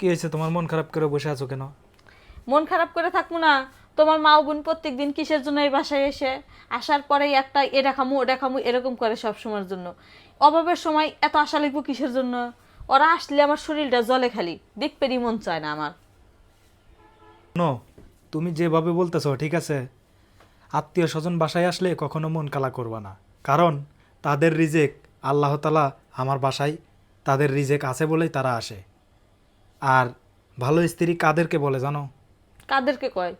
কি হয়েছে? তোমার মন খারাপ করে বসে আছো কেন? মন খারাপ করে থাকব না। তোমার মা বোন প্রত্যেক দিন কিসের জন্য এই বাসায় এসে? আসার পরেই একটা এটা খামু ওটা খামু এরকম করে সব সময়ের জন্য। অভাবের সময় এত আশা লিখব কিসের জন্য? ওরা আসলে আমার শরীরটা জলে খালি। দেখবেরই মন চায় না আমার। নো তুমি যেভাবে বলতেছো ঠিক আছে? আত্মীয় স্বজন বাসায় আসলে কখনো মন কালা করবা না। কারণ তাদের রিজেক আল্লাহ তালা আমার বাসায় তাদের রিজেক আছে বলেই তারা আসে। আর ভালো স্ত্রী কাদেরকে বলে জানো? কাদেরকে কয়?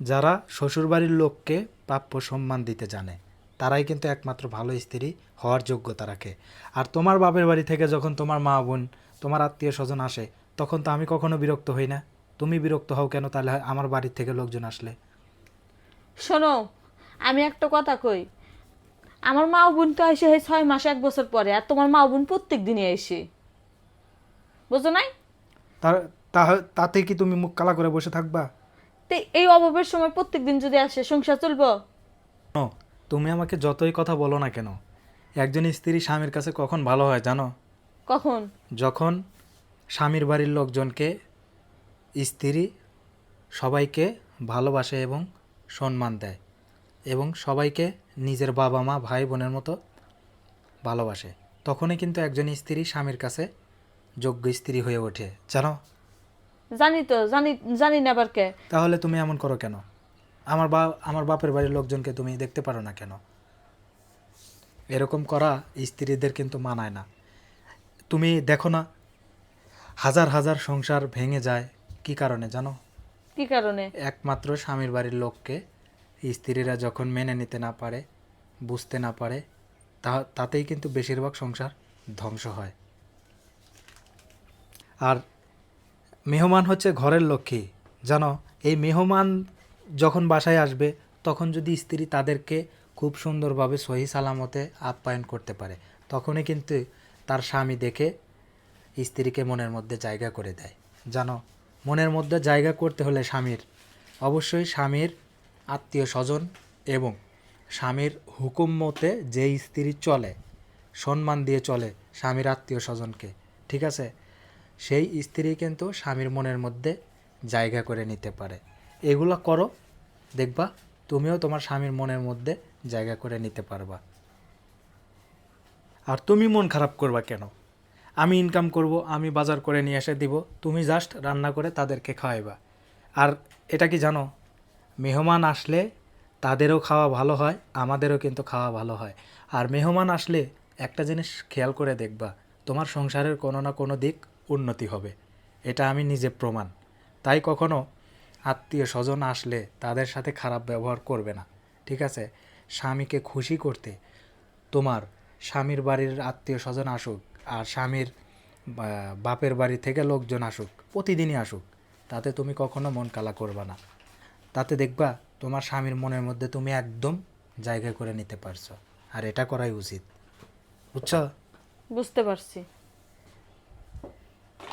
যারা শ্বশুরবাড়ির লোককে প্রাপ্য সম্মান দিতে জানে তারাই কিন্তু একমাত্র ভালো স্ত্রী হওয়ার যোগ্যতা রাখে। আর তোমার বাপের বাড়ি থেকে যখন তোমার মা বোন তোমার আত্মীয় স্বজন আসে তখন তো আমি কখনো বিরক্ত হই না। তুমি বিরক্ত হও কেন তাহলে আমার বাড়ির থেকে লোকজন আসলে? শোনো আমি একটা কথা কই। আমার মা বোন তো আসে ছয় মাস এক বছর পরে আর তোমার মা বোন প্রত্যেক দিনই এসে বুঝো নাই? তাতে কি তুমি মুখ কালা করে বসে থাকবা? তো এই অভাবের সময় প্রত্যেকদিন যদি আসে সংসার চলবো? নো, তুমি আমাকে যতই কথা বলো না কেন একজন স্ত্রী স্বামীর কাছে কখন ভালো হয় জানো? কখন? যখন স্বামীর বাড়ির লোকজনকে স্ত্রী সবাইকে ভালোবাসে এবং সম্মান দেয় এবং সবাইকে নিজের বাবা মা ভাই বোনের মতো ভালোবাসে তখনই কিন্তু একজন স্ত্রী স্বামীর কাছে যোগ্য স্ত্রী হয়ে ওঠে। জানো? জানি তো জানি জানি না আবার কে। তাহলে তুমি এমন করো কেন? আমার বা আমার বাপের বাড়ির লোকজনকে তুমি দেখতে পারো না কেন? এরকম করা স্ত্রীদের কিন্তু মানায় না। তুমি দেখো না হাজার হাজার সংসার ভেঙে যায়। কি কারণে জানো? কি কারণে? একমাত্র স্বামীর বাড়ির লোককে স্ত্রীরা যখন মেনে নিতে না পারে বুঝতে না পারে তা তাতেই কিন্তু বেশিরভাগ সংসার ধ্বংস হয়। আর মেহমান হচ্ছে ঘরের লক্ষ্মী। জানো, এই মেহমান যখন বাসায় আসবে, তখন যদি স্ত্রী তাদেরকে খুব সুন্দরভাবে সহি সালামতে আপ্যায়ন করতে পারে, তখনই কিন্তু তার স্বামী দেখে স্ত্রীকে মনের মধ্যে জায়গা করে দেয়। জানো, মনের মধ্যে জায়গা করতে হলে স্বামীর, অবশ্যই স্বামীর আত্মীয় স্বজন এবং স্বামীর হুকুম মতে যে স্ত্রী চলে, সম্মান দিয়ে চলে স্বামীর আত্মীয় স্বজনকে, ঠিক আছে? সেই স্ত্রী কিন্তু স্বামীর মনের মধ্যে জায়গা করে নিতে পারে। এগুলো করো, দেখবা তুমিও তোমার স্বামীর মনের মধ্যে জায়গা করে নিতে পারবা। আর তুমি মন খারাপ করবা কেন? আমি ইনকাম করব, আমি বাজার করে নিয়ে এসে দিব, তুমি জাস্ট রান্না করে তাদেরকে খাওয়াইবা। আর এটা কি জানো? মেহমান আসলে তাদেরও খাওয়া ভালো হয়, আমাদেরও কিন্তু খাওয়া ভালো হয়। আর মেহমান আসলে একটা জিনিস খেয়াল করে দেখবা তোমার সংসারের কোনো না কোনো দিক উন্নতি হবে। এটা আমি নিজে প্রমাণ। তাই কখনো আত্মীয় স্বজন আসলে তাদের সাথে খারাপ ব্যবহার করবে না, ঠিক আছে? স্বামীকে খুশি করতে তোমার স্বামীর বাড়ির আত্মীয় স্বজন আসুক আর স্বামীর বাপের বাড়ি থেকে লোকজন আসুক, প্রতিদিনই আসুক, তাতে তুমি কখনো মন কালা করবে না। তাতে দেখবা তোমার স্বামীর মনের মধ্যে তুমি একদম জায়গা করে নিতে পারছ, আর এটা করাই উচিত। বুঝছ? বুঝতে পারছি।